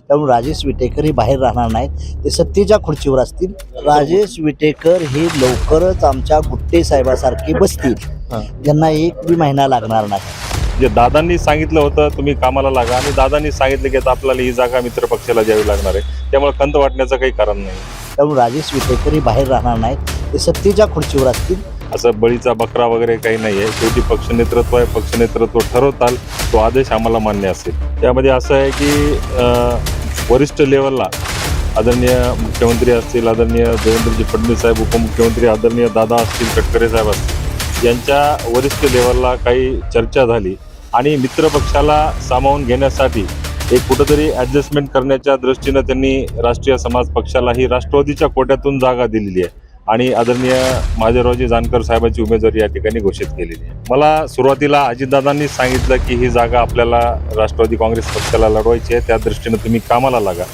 त्यामुळे राजेश विटेकर हे बाहेर राहणार नाहीत. ते सत्तेच्या खुर्चीवर असतील. राजेश विटेकर हे लवकरच आमच्या गुट्टे साहेबासारखे बसतील. ज्यांना एक बी महिना लागणार नाही. म्हणजे दादांनी सांगितलं होतं तुम्ही कामाला लागा. आणि दादांनी सांगितलं की आता आपल्याला ही जागा मित्र पक्षाला द्यावी लागणार आहे. त्यामुळे खंत वाटण्याचं काही कारण नाही. त्यामुळे राजेश विटेकर हे बाहेर राहणार नाहीत. ते सत्तेच्या खुर्चीवर असतील. असं बळीचा बकरा वगैरे काही नाही आहे शेवटी पक्ष नेतृत्व आहे पक्ष नेतृत्व ठरवताल तो आदेश आम्हाला मान्य असेल. त्यामध्ये असं आहे की वरिष्ठ लेवलला आदरणीय मुख्यमंत्री असतील आदरणीय देवेंद्रजी फडणवीस साहेब उपमुख्यमंत्री आदरणीय दादा असतील तटकरे साहेब असतील यांच्या वरिष्ठ लेवलला काही चर्चा झाली आणि मित्रपक्षाला सामावून घेण्यासाठी एक कुठंतरी ॲडजस्टमेंट करण्याच्या दृष्टीनं त्यांनी राष्ट्रीय समाज पक्षाला ही राष्ट्रवादीच्या कोट्यातून जागा दिलेली आहे. आणि आदरणीय महादेवरावजी जानकर साहेबांची उमेदवारी या ठिकाणी घोषित केलेली आहे. मला सुरुवातीला अजितदादांनी सांगितलं की ही जागा आपल्याला राष्ट्रवादी काँग्रेस पक्षाला लढवायची आहे. त्या दृष्टीनं तुम्ही कामाला लागा.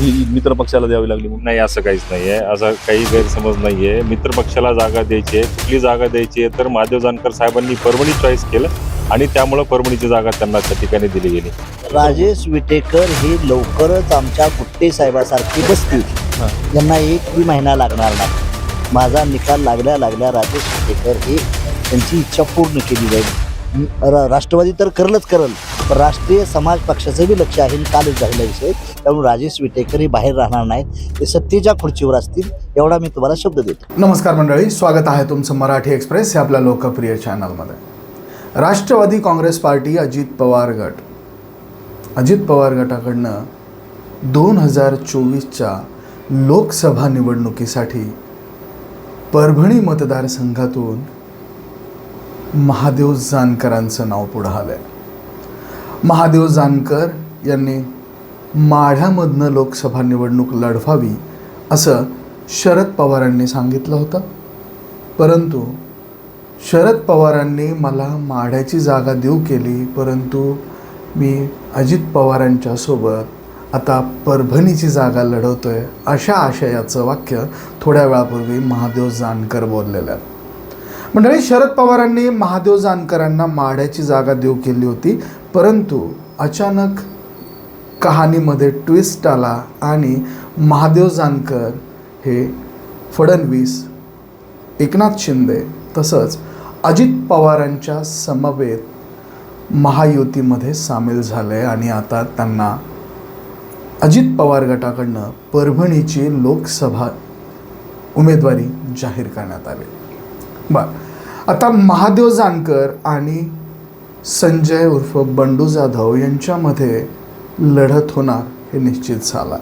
ही मित्र पक्षाला द्यावी लागली नाही असं काहीच नाही आहे. असं काही गैरसमज नाही आहे. मित्र पक्षाला जागा द्यायची आहे. कुठली जागा द्यायची आहे तर महादेव जानकर साहेबांनी परभणी चॉईस केलं आणि त्यामुळं परभणीची जागा त्यांना त्या ठिकाणी दिली गेली. राजेश विटेकर हे लवकरच आमच्या गुट्टे साहेबासारखे बसतील. ज्यांना एक बी महिना लागणार नाही. माझा निकाल लागल्या लागल्या राजेश विटेकर हे त्यांची इच्छा पूर्ण केली जाईल. र- राष्ट्रवादी तर करलच करल पण राष्ट्रीय समाज पक्षाचं बी लक्ष आहे कालच झालेला विषय. त्यामुळे राजेश विटेकर हे बाहेर राहणार नाहीत. ते सत्तेच्या खुर्चीवर असतील एवढा मी तुम्हाला शब्द देतो. नमस्कार मंडळी स्वागत आहे तुमचं मराठी एक्सप्रेस या आपल्या लोकप्रिय चॅनलमध्ये. राष्ट्रवादी काँग्रेस पार्टी अजित पवार गट. अजित पवार गटाकडनं दोन हजार चोवीसच्या लोकसभा निवडणुकीसाठी परभणी मतदारसंघातून महादेव जानकरांचं नाव पुढं आलं आहे महादेव जानकर यांनी माढ्यामधनं लोकसभा निवडणूक लढवावी असं शरद पवारांनी सांगितलं होतं. परंतु शरद पवारांनी मला माढ्याची जागा देऊ केली परंतु मी अजित पवारांच्यासोबत आता परभणीची जागा लढवतोय अशा आशयाचं वाक्य थोड्या वेळापूर्वी महादेव जानकर बोललेलं आहे मंडळी शरद पवारांनी महादेव जानकरांना माढ्याची जागा देऊ केली होती परंतु अचानक कहाणीमध्ये ट्विस्ट आला आणि महादेव जानकर हे फडणवीस एकनाथ शिंदे तसंच अजित पवारांच्या समवेत महायुतीमध्ये सामील झाले आणि आता त्यांना अजित पवार गटाकडनं परभणीची लोकसभा उमेदवारी जाहीर करण्यात आली. बर. आता महादेव जानकर आणि संजय उर्फ बंडू जाधव यांच्यामध्ये लढत होणार हे निश्चित झालं.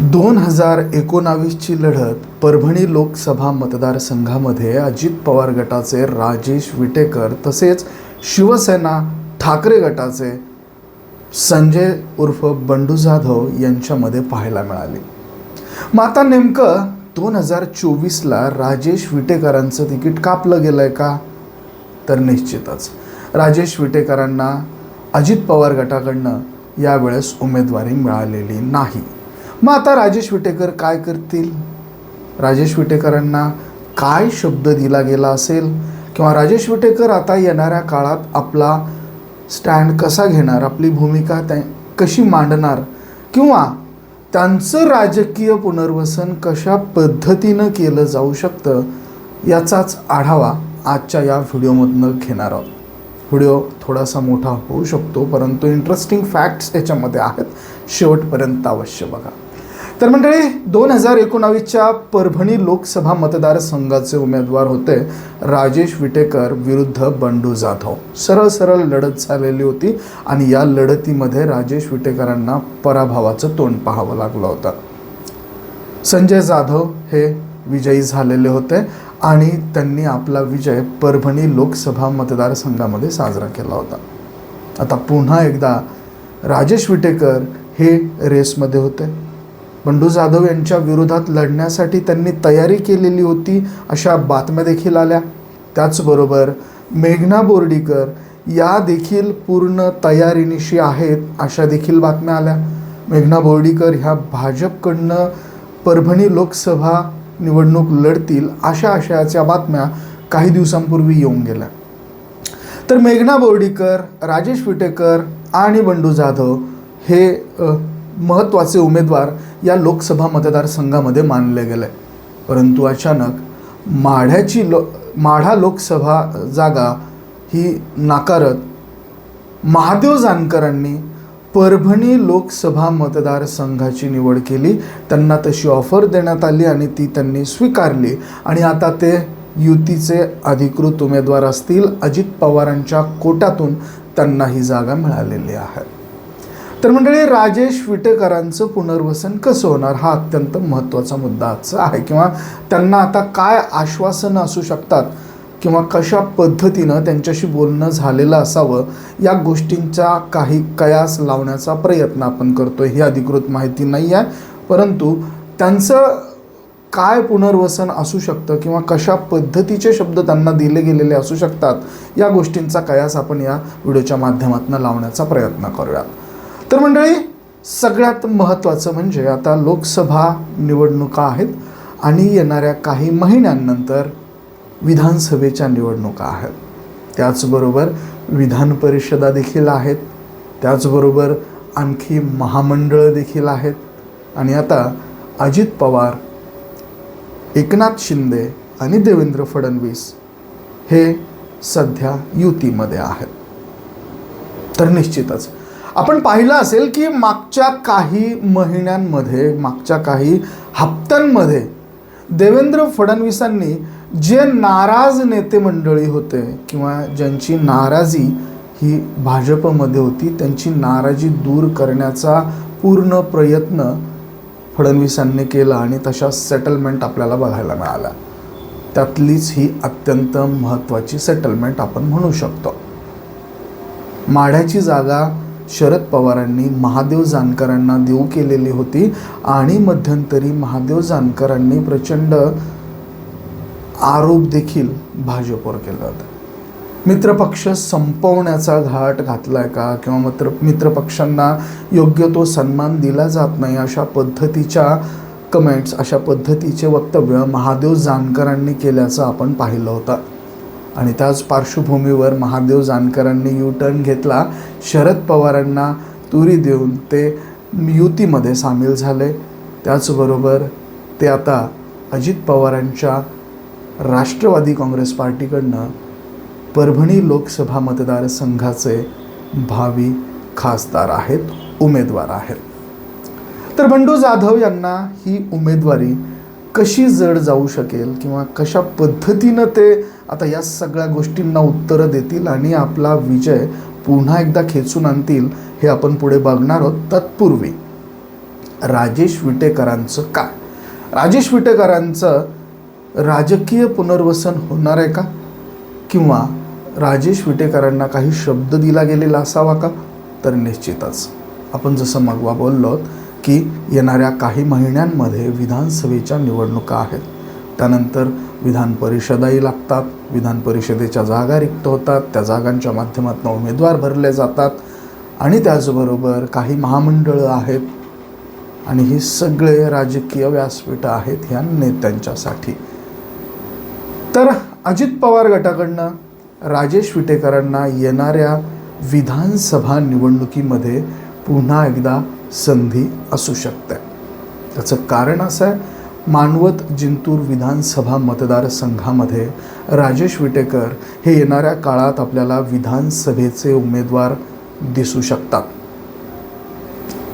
दोन हजार एकोणावीसची लढत परभणी लोकसभा मतदारसंघामध्ये अजित पवार गटाचे राजेश विटेकर तसेच शिवसेना ठाकरे गटाचे संजय उर्फ बंडू जाधव यांच्यामध्ये पाहायला मिळाली. मग आता नेमकं दोन हजार चोवीसला राजेश विटेकरांचं तिकीट कापलं गेलं आहे का? तर निश्चितच. राजेश विटेकरांना अजित पवार गटाकडनं यावेळेस उमेदवारी मिळालेली नाही. मग आता राजेश विटेकर काय करतील? राजेश विटेकरांना काय शब्द दिला गेला असेल? किंवा राजेश विटेकर आता येणाऱ्या काळात आपला स्टँड कसा घेणार आपली भूमिका त्या कशी मांडणार किंवा त्यांचं राजकीय पुनर्वसन कशा पद्धतीनं केलं जाऊ शकतं याचाच आढावा आजच्या या व्हिडिओमधनं घेणार आहोत. व्हिडिओ थोडासा मोठा होऊ शकतो परंतु इंटरेस्टिंग फॅक्ट्स याच्यामध्ये आहेत. शेवटपर्यंत अवश्य बघा. तर मंडळी दोन हजार एकोणावीसच्या परभणी लोकसभा मतदारसंघाचे उमेदवार होते राजेश विटेकर विरुद्ध बंडू जाधव. सरळ सरळ लढत झालेली होती आणि या लढतीमध्ये राजेश विटेकरांना पराभवाचं तोंड पाहावं लागलं होतं. संजय जाधव हे विजयी झालेले होते आणि त्यांनी आपला विजय परभणी लोकसभा मतदारसंघामध्ये साजरा केला होता. आता पुन्हा एकदा राजेश विटेकर हे रेसमध्ये होते. बंडू जाधव यांच्या विरोधात लढण्यासाठी त्यांनी तयारी केलेली होती अशा बातम्या देखील आल्या. त्याचबरोबर मेघना बोर्डीकर या देखील पूर्ण तयारीनिशी आहेत अशा देखील बातम्या आल्या. मेघना बोर्डीकर ह्या भाजपकडनं परभणी लोकसभा निवडणूक लढतील अशा आशयाच्या बातम्या काही दिवसांपूर्वी येऊन गेल्या. तर मेघना बोर्डीकर राजेश विटेकर आणि बंडू जाधव हे महत्त्वाचे उमेदवार या लोकसभा मतदारसंघामध्ये मानले गेले. परंतु अचानक माढ्याची लो माढा लोकसभा जागा ही नाकारत महादेव जानकरांनी परभणी लोकसभा मतदारसंघाची निवड केली. त्यांना तशी ऑफर देण्यात आली आणि ती त्यांनी स्वीकारली. आणि आता ते युतीचे अधिकृत उमेदवार असतील. अजित पवारांच्या कोट्यातून त्यांना ही जागा मिळालेली आहे. तर मंडळी राजेश विटेकरांचं पुनर्वसन कसं होणार? हा अत्यंत महत्त्वाचा मुद्दा आजचा आहे. किंवा त्यांना आता काय आश्वासनं असू शकतात? किंवा कशा पद्धतीनं त्यांच्याशी बोलणं झालेलं असावं? या गोष्टींचा काही कयास लावण्याचा प्रयत्न आपण करतो ही अधिकृत माहिती नाही आहे परंतु त्यांचं काय पुनर्वसन असू शकतं? किंवा कशा पद्धतीचे शब्द त्यांना दिले गेलेले असू शकतात? या गोष्टींचा कयास आपण या व्हिडिओच्या माध्यमातून लावण्याचा प्रयत्न करूयात. तर मंडळी सगळ्यात महत्त्वाचं म्हणजे आता लोकसभा निवडणुका आहेत आणि येणाऱ्या काही महिन्यांनंतर विधानसभेच्या निवडणुका आहेत. त्याचबरोबर विधान परिषदा देखील आहेत. त्याचबरोबर आणखी महामंडळं देखील आहेत. आणि आता अजित पवार एकनाथ शिंदे आणि देवेंद्र फडणवीस हे सध्या युतीमध्ये आहेत. तर निश्चितच आपण पाहिलं असेल की मागच्या काही महिन्यांमध्ये मागच्या काही हप्त्यांमध्ये देवेंद्र फडणवीसांनी जे नाराज नेते मंडळी होते किंवा ज्यांची नाराजी ही भाजपमध्ये होती त्यांची नाराजी दूर करण्याचा पूर्ण प्रयत्न फडणवीसांनी केला आणि तशा सेटलमेंट आपल्याला बघायला मिळाल्या. त्यातलीच ही अत्यंत महत्त्वाची सेटलमेंट आपण म्हणू शकतो. माढ्याची जागा शरद पवारांनी महादेव जानकरांना देऊ केलेली होती आणि मध्यंतरी महादेव जानकरांनी प्रचंड आरोप देखील भाजपवर केला होता. मित्रपक्ष संपवण्याचा घाट घातलाय का? किंवा मित्र मित्रपक्षांना योग्य तो सन्मान दिला जात नाही अशा पद्धतीच्या कमेंट्स अशा पद्धतीचे वक्तव्य महादेव जानकरांनी केल्याचं आपण पाहिलं होतं. आणि त्याच पार्श्वभूमीवर महादेव जानकरांनी यू टर्न घेतला. शरद पवारांना तुरी देऊन ते युतीमध्ये सामील झाले. त्याचबरोबर ते आता अजित पवारांच्या राष्ट्रवादी काँग्रेस पार्टीकडनं परभणी लोकसभा मतदारसंघाचे भावी खासदार आहेत उमेदवार आहेत. तर बंडू जाधव यांना ही उमेदवारी कशी जड जाऊ शकेल किंवा कशा पद्धतीनं ते आता या सगळ्या गोष्टींना उत्तरं देतील आणि आपला विजय पुन्हा एकदा खेचून आणतील हे आपण पुढे बघणार आहोत. तत्पूर्वी राजेश विटेकरांचं काय? राजेश विटेकरांचं राजकीय पुनर्वसन होणार आहे का? किंवा राजेश विटेकरांना काही शब्द दिला गेलेला असावा का? तर निश्चितच. आपण जसं मगवा बोललो की येणाऱ्या काही महिन्यांमध्ये विधानसभेच्या निवडणुका आहेत. त्यानंतर विधान परिषदाही लागतात विधान परिषदेच्या जागा रिक्त होतात त्या जागांच्या माध्यमातून उमेदवार भरले जातात आणि त्याचबरोबर काही महामंडळं आहेत आणि ही सगळे राजकीय व्यासपीठं आहेत ह्या नेत्यांच्यासाठी. तर अजित पवार गटाकडनं राजेश विटेकरांना येणाऱ्या विधानसभा निवडणुकीमध्ये पुन्हा एकदा संधी असू शकते. त्याचं कारण असं आहे मानवत जिंतूर विधानसभा मतदारसंघामध्ये राजेश विटेकर हे येणाऱ्या काळात आपल्याला विधानसभेचे उमेदवार दिसू शकतात.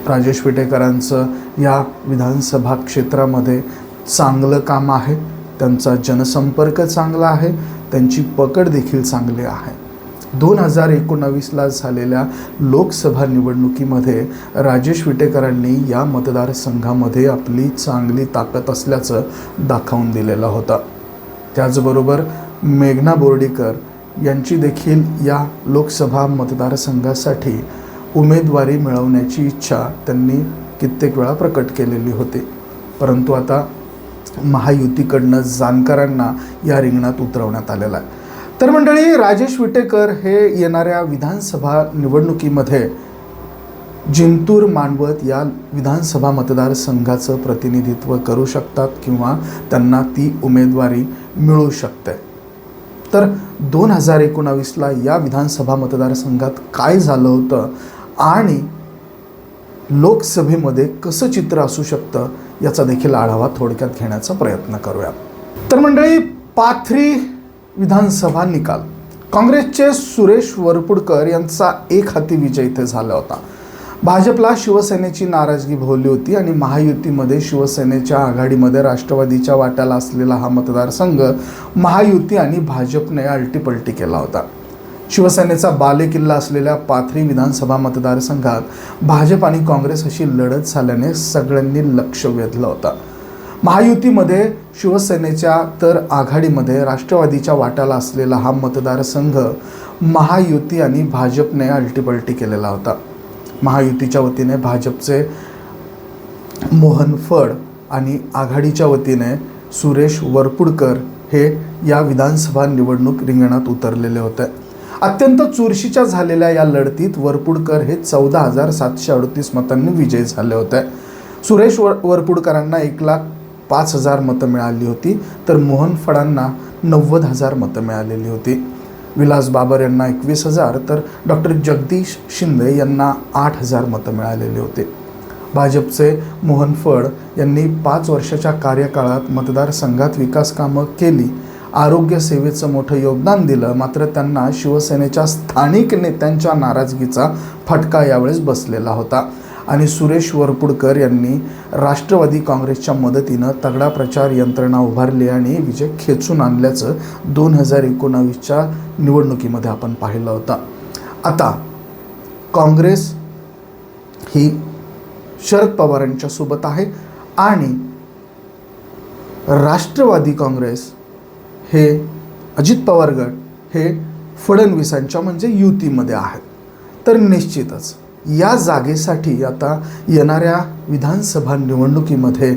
राजेश विटेकरांचं या विधानसभा क्षेत्रामध्ये चांगलं काम आहे. त्यांचा जनसंपर्क चांगला आहे. त्यांची पकड देखील चांगली आहे. दोन हजार एकोणावीसला झालेल्या लोकसभा निवडणुकीमध्ये राजेश विटेकरांनी या मतदारसंघामध्ये आपली चांगली ताकद असल्याचं दाखवून दिलेला होता. त्याचबरोबर मेघना बोर्डीकर यांची देखील या लोकसभा मतदारसंघासाठी उमेदवारी मिळवण्याची इच्छा त्यांनी कित्येक वेळा प्रकट केलेली होती. परंतु आता महायुतीकडनं जानकरांना या रिंगणात उतरवण्यात आलेला आहे. तर मंडळी राजेश विटेकर हे येणाऱ्या विधानसभा निवडणुकीमध्ये जिंतूर मांडवत या विधानसभा मतदारसंघाचं प्रतिनिधित्व करू शकतात किंवा त्यांना ती उमेदवारी मिळू शकते. तर दोन हजार एकोणावीसला या विधानसभा मतदारसंघात काय झालं होतं आणि लोकसभेमध्ये कसं चित्र असू शकतं याचा देखील आढावा थोडक्यात घेण्याचा प्रयत्न करूया. तर मंडळी पाथरी विधानसभा निकाल. काँग्रेसचे सुरेश वरपुडकर यांचा एक हाती विजय इथे झाला होता. भाजपला शिवसेनेची नाराजगी भोवली होती आणि महायुतीमध्ये शिवसेनेच्या आघाडीमध्ये राष्ट्रवादीच्या वाट्याला असलेला हा मतदारसंघ महायुती आणि भाजपने अल्टीपल्टी केला होता. शिवसेनेचा बालेकिल्ला असलेल्या पाथरी विधानसभा मतदारसंघात भाजप आणि काँग्रेस अशी लढत झाल्याने सगळ्यांनी लक्ष वेधलं होतं. महायुतीमध्ये शिवसेनेच्या तर आघाडीमध्ये राष्ट्रवादीच्या वाटाला असलेला हा मतदारसंघ महायुती आणि भाजपने अल्टीपल्टी केलेला होता. महायुतीच्या वतीने भाजपचे मोहन फड आणि आघाडीच्या वतीने सुरेश वरपुडकर हे या विधानसभा निवडणूक रिंगणात उतरलेले होते. अत्यंत चुरशीच्या झालेल्या या लढतीत वरपुडकर हे चौदा हजार सातशे अडतीस मतांनी विजयी झाले होते. सुरेश वर वरपुडकरांना एक लाख पाच हजार मतं मिळाली होती. तर मोहन फडांना नव्वद हजार मतं मिळालेली होती. विलास बाबर यांना एकवीस हजार तर डॉक्टर जगदीश शिंदे यांना आठ हजार मतं मिळालेली होती. भाजपचे मोहन फड यांनी पाच वर्षाच्या कार्यकाळात मतदारसंघात विकास कामं केली. आरोग्य सेवेचं मोठं योगदान दिलं मात्र त्यांना शिवसेनेच्या स्थानिक नेत्यांच्या नाराजगीचा फटका यावेळेस बसलेला होता. आणि सुरेश वरपुडकर यांनी राष्ट्रवादी काँग्रेसच्या मदतीनं तगडा प्रचार यंत्रणा उभारली आणि विजय खेचून आणल्याचं दोन हजार एकोणावीसच्या निवडणुकीमध्ये आपण पाहिलं होतं. आता काँग्रेस ही शरद पवारांच्या सोबत आहे आणि राष्ट्रवादी काँग्रेस हे अजित पवार गट हे फडणवीसांच्या म्हणजे युतीमध्ये आहेत. तर निश्चितच या जागेसाठी आता येणाऱ्या विधानसभा निवडणुकीमध्ये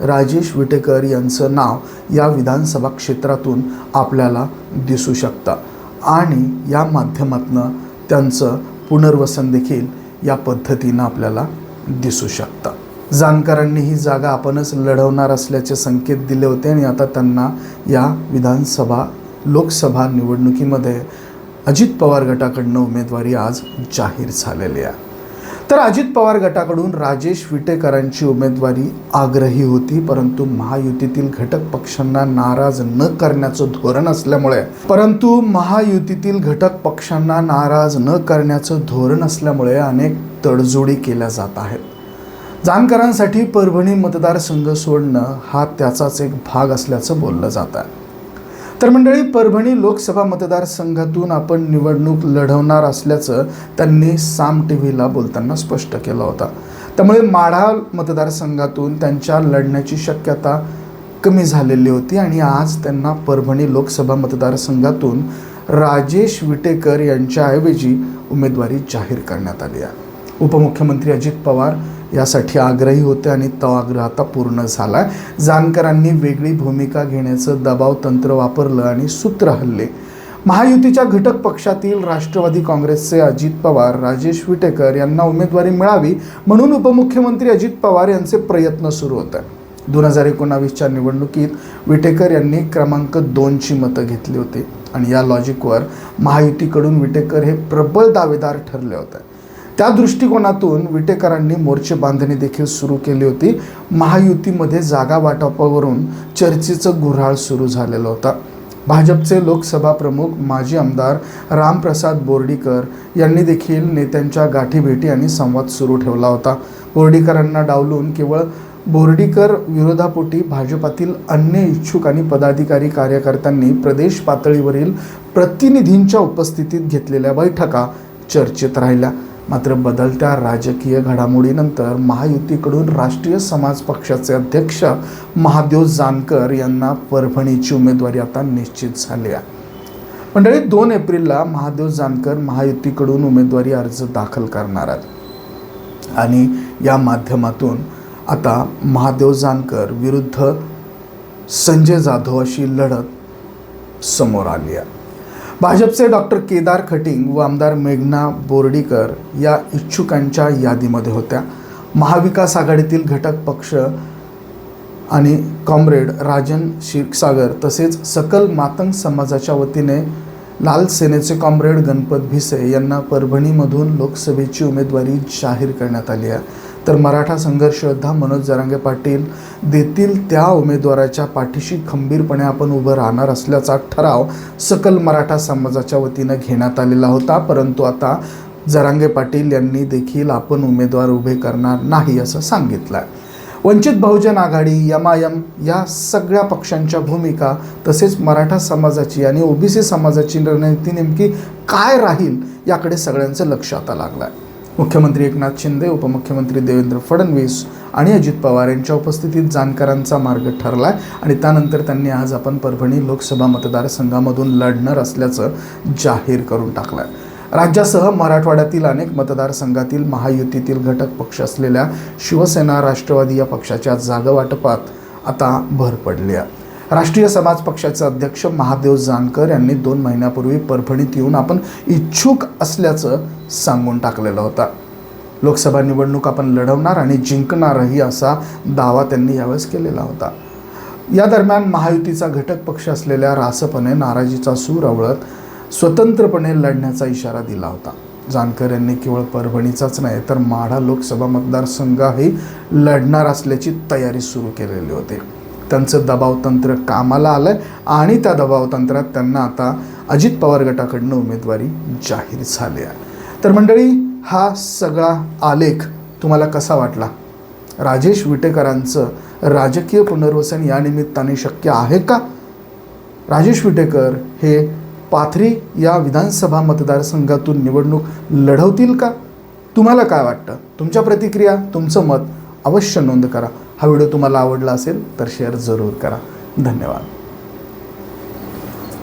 राजेश विटेकर यांचं नाव या विधानसभा क्षेत्रातून आपल्याला दिसू शकतं. आणि या माध्यमातनं त्यांचं पुनर्वसन देखील या पद्धतीनं आपल्याला दिसू शकतं. जाणकारांनी ही जागा आपणच लढवणार असल्याचे संकेत दिले होते आणि आता त्यांना या विधानसभा लोकसभा निवडणुकीमध्ये अजित पवार गटाकडनं उमेदवारी आज जाहीर झालेली आहे. तर अजित पवार गटाकडून राजेश विटेकरांची उमेदवारी आग्रही होती परंतु महायुतीतील घटक पक्षांना नाराज न करण्याचं धोरण असल्यामुळे परंतु महायुतीतील घटक पक्षांना नाराज न करण्याचं धोरण असल्यामुळे अनेक तडजोडी केल्या जात आहेत. जाणकारांसाठी परभणी मतदारसंघ सोडणं हा त्याचाच एक भाग असल्याचं बोललं जात आहे. तर मंडळी परभणी लोकसभा मतदारसंघातून आपण निवडणूक लढवणार असल्याचं त्यांनी साम टी व्हीला बोलताना स्पष्ट केलं होता. त्यामुळे माढा मतदारसंघातून त्यांच्या लढण्याची शक्यता कमी झालेली होती आणि आज त्यांना परभणी लोकसभा मतदारसंघातून राजेश विटेकर यांच्याऐवजी उमेदवारी जाहीर करण्यात आली आहे. उपमुख्यमंत्री अजित पवार यासाठी आग्रही होते आणि तो आग्रह आता पूर्ण झाला आहे जानकरांनी वेगळी भूमिका घेण्याचं दबाव तंत्र वापरलं आणि सूत्र हल्ले. महायुतीच्या घटक पक्षातील राष्ट्रवादी काँग्रेसचे अजित पवार राजेश विटेकर यांना उमेदवारी मिळावी म्हणून उपमुख्यमंत्री अजित पवार यांचे प्रयत्न सुरू होत. आहे दोन हजार एकोणावीसच्या निवडणुकीत विटेकर यांनी क्रमांक दोनची मतं घेतली होती आणि या लॉजिकवर महायुतीकडून विटेकर हे प्रबळ दावेदार ठरले होते. त्या दृष्टिकोनातून विटेकरांनी मोर्चे बांधणी देखील सुरू केली होती. महायुतीमध्ये जागा वाटपावरून चर्चेचं गुऱ्हाळ सुरू झालेलं होतं. भाजपचे लोकसभा प्रमुख माजी आमदार रामप्रसाद बोर्डीकर यांनी देखील नेत्यांच्या गाठीभेटी आणि संवाद सुरू ठेवला होता. बोर्डीकरांना डावलून केवळ बोर्डीकर विरोधापोटी भाजपातील अन्य इच्छुक आणि पदाधिकारी कार्यकर्त्यांनी प्रदेश पातळीवरील प्रतिनिधींच्या उपस्थितीत घेतलेल्या बैठका चर्चेत राहिल्या. मात्र बदलत्या राजकीय घडामोडीनंतर महायुतीकडून राष्ट्रीय समाज पक्षाचे अध्यक्ष महादेव जानकर यांना परभणीची उमेदवारी आता निश्चित झाली आहे. मंडळी दोन एप्रिलला महादेव जानकर महायुतीकडून उमेदवारी अर्ज दाखल करणार आहेत. आणि या माध्यमातून आता महादेव जानकर विरुद्ध संजय जाधव अशी लढत समोर आली आहे. भाजपचे डॉक्टर केदार खटिंग व आमदार मेघना बोर्डीकर या इच्छुकांच्या यादीमध्ये होत्या. महाविकास आघाडीतील घटक पक्ष आणि कॉम्रेड राजन क्षीरसागर तसेच सकल मातंग समाजाच्या वतीने लाल सेनेचे कॉम्रेड गणपत भिसे यांना परभणीमधून लोकसभेची उमेदवारी जाहीर करण्यात आली आहे. तर मराठा संघर्ष योद्धा मनोज जरांगे पाटील देतील त्या उमेदवाराच्या पाठीशी खंबीरपणे आपण उभं राहणार असल्याचा ठराव सकल मराठा समाजाच्या वतीनं घेण्यात आलेला होता. परंतु आता जरांगे पाटील यांनी देखील आपण उमेदवार उभे करणार नाही असं सांगितलं आहे वंचित बहुजन आघाडी यमायम या सगळ्या पक्षांच्या भूमिका तसेच मराठा समाजाची आणि ओबीसी समाजाची रणनीती नेमकी काय राहील याकडे सगळ्यांचं लक्ष आता लागलं आहे मुख्यमंत्री एकनाथ शिंदे उपमुख्यमंत्री देवेंद्र फडणवीस आणि अजित पवार यांच्या उपस्थितीत जानकरांचा मार्ग ठरला आहे आणि त्यानंतर त्यांनी आज आपण परभणी लोकसभा मतदारसंघामधून लढणार असल्याचं जाहीर करून टाकलं आहे राज्यासह मराठवाड्यातील अनेक मतदारसंघातील महायुतीतील घटक पक्ष असलेल्या शिवसेना राष्ट्रवादी या पक्षाच्या जागावाटपात आता भर पडली आहे राष्ट्रीय समाज पक्षाचे अध्यक्ष महादेव जानकर यांनी दोन महिन्यापूर्वी परभणीत येऊन आपण इच्छुक असल्याचं सांगून टाकलेलं होता. लोकसभा निवडणूक आपण लढवणार आणि जिंकणारही असा दावा त्यांनी यावेळेस केलेला होता. या दरम्यान महायुतीचा घटक पक्ष असलेल्या रासपने नाराजीचा सूर आवळत स्वतंत्रपणे लढण्याचा इशारा दिला होता. जानकर यांनी केवळ परभणीचाच नाही तर माढा लोकसभा मतदारसंघही लढणार असल्याची तयारी सुरू केलेली होती. त्यांचं दबावतंत्र कामाला आलं आणि त्या दबावतंत्रात त्यांना आता अजित पवार गटाकडनं उमेदवारी जाहीर झाली आहे. तर मंडळी हा सगळा आलेख तुम्हाला कसा वाटला? राजेश विटेकरांचं राजकीय पुनर्वसन या निमित्ताने शक्य आहे का? राजेश विटेकर हे पाथरी या विधानसभा मतदारसंघातून निवडणूक लढवतील का? तुम्हाला काय वाटतं? तुमच्या प्रतिक्रिया तुमचं मत अवश्य नोंद करा. हा व्हिडिओ तुम्हाला आवडला असेल तर शेअर जरूर करा. धन्यवाद.